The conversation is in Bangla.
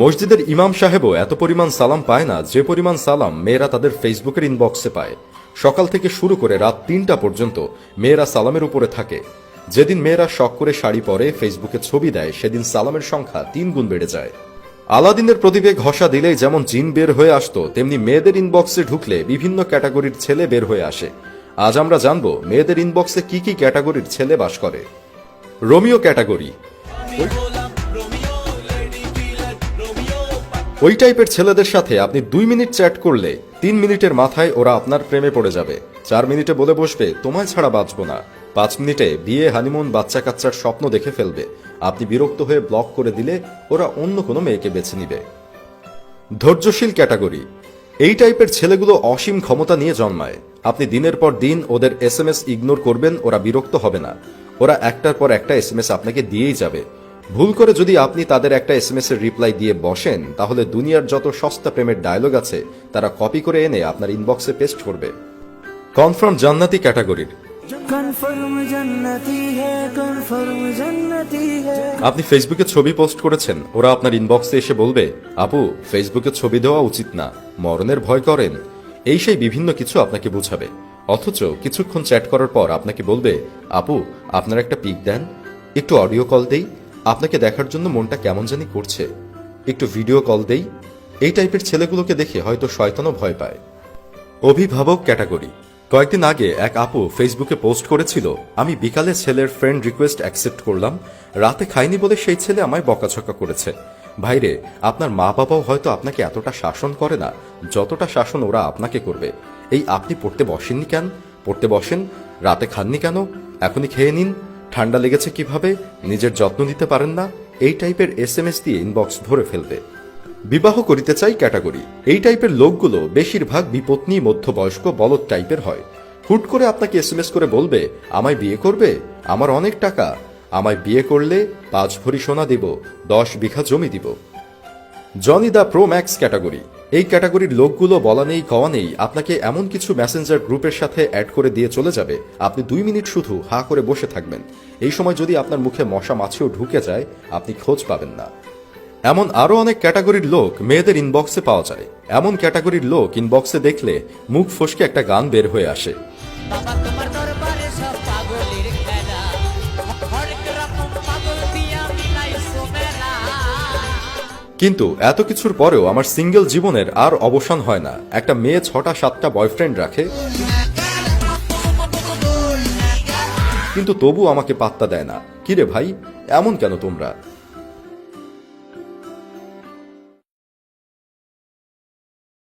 মসজিদের ইমাম সাহেবও এত পরিমাণ সালাম পায় না, যে পরিমাণ সালাম মেয়েরা তাদের ফেসবুকের ইনবক্সে পায়। সকাল থেকে শুরু করে রাত তিনটা পর্যন্ত মেয়েরা সালামের উপরে থাকে। যেদিন মেয়েরা শখ করে শাড়ি পরে ফেসবুকে ছবি দেয়, সেদিন সালামের সংখ্যা তিন গুণ বেড়ে যায়। আলাদিনের প্রদীপে ঘষা দিলেই যেমন জিন বের হয়ে আসতো, তেমনি মেয়েদের ইনবক্সে ঢুকলে বিভিন্ন ক্যাটাগরির ছেলে বের হয়ে আসে। আজ আমরা জানব মেয়েদের ইনবক্সে কি কি ক্যাটাগরির ছেলে বাস করে। Romeo category. ওই টাইপের ছেলেদের সাথে আপনি দুই মিনিট চ্যাট করলে তিন মিনিটের মাথায় ওরা আপনার প্রেমে পড়ে যাবে। চার মিনিটে বলে বসবে, তোমায় ছাড়া বাঁচবো না। পাঁচ মিনিটে বিয়ে, হানিমুন, বাচ্চা কাচ্চার স্বপ্ন দেখে ফেলবে। আপনি বিরক্ত হয়ে ব্লক করে দিলে ওরা অন্য কোনো মেয়েকে বেছে নিবে। ধৈর্যশীল ক্যাটাগরি। এই টাইপের ছেলেগুলো অসীম ক্ষমতা নিয়ে জন্মায়। আপনি দিনের পর দিন ওদের এস এম এস ইগনোর করবেন, ওরা বিরক্ত হবে না। ওরা একটার পর একটা এস এম এস আপনাকে দিয়েই যাবে। ভুল করে যদি আপনি তাদের একটা এস এম এর রিপ্লাই দিয়ে বসেন তাহলে দুনিয়ার যত সস্তা প্রেমের ডায়লগ আছে তারা কপি করে এনে আপনার ইনবক্সে পেস্ট করবে। কনফার্ম জান্নাতি ক্যাটাগরির আপনি ফেসবুকে ছবি পোস্ট করেছেন ওরা আপনার ইনবক্সে এসে বলবে আপু ফেসবুকে ছবি দেওয়া উচিত না মরণের ভয় করেন। এই সেই বিভিন্ন কিছু আপনাকে বুঝাবে। অথচ কিছুক্ষণ চ্যাট করার পর আপনাকে বলবে আপু আপনার একটা পিক দেন একটু অডিও কল দেই। আপনাকে দেখার জন্য মনটা কেমন জানি করছে। একটু ভিডিও কল দেই। এই টাইপের ছেলেগুলোকে দেখে হয়তো শয়তানও ভয় পায়। অভিভাবক ক্যাটাগরি কয়েকদিন আগে এক আপু ফেসবুকে পোস্ট করেছিল, আমি বিকালে ছেলের ফ্রেন্ড রিকোয়েস্ট অ্যাকসেপ্ট করলাম। রাতে খাইনি বলে সেই ছেলে আমায় বকাঝকা করেছে। ভাইরে, আপনার মা বাবাও হয়তো আপনাকে এতটা শাসন করে না, যতটা শাসন ওরা আপনাকে করবে। এই আপনি পড়তে বসেননি কেন? পড়তে বসেন, রাতে খাননি কেন? এখনই খেয়ে নিন। ঠান্ডা লেগেছে কীভাবে? নিজের যত্ন নিতে পারেন না? এই টাইপের এস এম এস দিয়ে ইনবক্স ভরে ফেলবে বিবাহ করিতে চাই ক্যাটাগরি। এই টাইপের লোকগুলো বেশিরভাগ বিপত্নী মধ্যবয়স্ক বলদ টাইপের হয়। হুট করে আপনাকে এস এম এস করে বলবে, আমায় বিয়ে করবে? আমার অনেক টাকা। আমায় বিয়ে করলে পাঁচ ভরি সোনা দিব, দশ বিঘা জমি দিব। জনি দা প্রো ম্যাক্স ক্যাটাগরি। এই ক্যাটাগরির লোকগুলো বলা নেই, কওয়া নেই। আপনাকে এমন কিছু মেসেঞ্জার গ্রুপের সাথে অ্যাড করে দিয়ে চলে যাবে। আপনি দুই মিনিট শুধু হা করে বসে থাকবেন। এই সময় যদি আপনার মুখে মশা মাছিও ঢুকে যায়, আপনি খোঁজ পাবেন না। এমন আরও অনেক ক্যাটাগরির লোক মেয়েদের ইনবক্সে পাওয়া যায়। এমন ক্যাটাগরির লোক ইনবক্সে দেখলে মুখ ফসকে একটা গান বের হয়ে আসে। কিন্তু এত কিছুর পরেও আমার সিঙ্গেল জীবনের আর অবসান হয় না। একটা মেয়ে ছটা, সাতটা বয়ফ্রেন্ড রাখে। কিন্তু তবু আমাকে পাত্তা দেয় না। কিরে ভাই, এমন কেন তোমরা?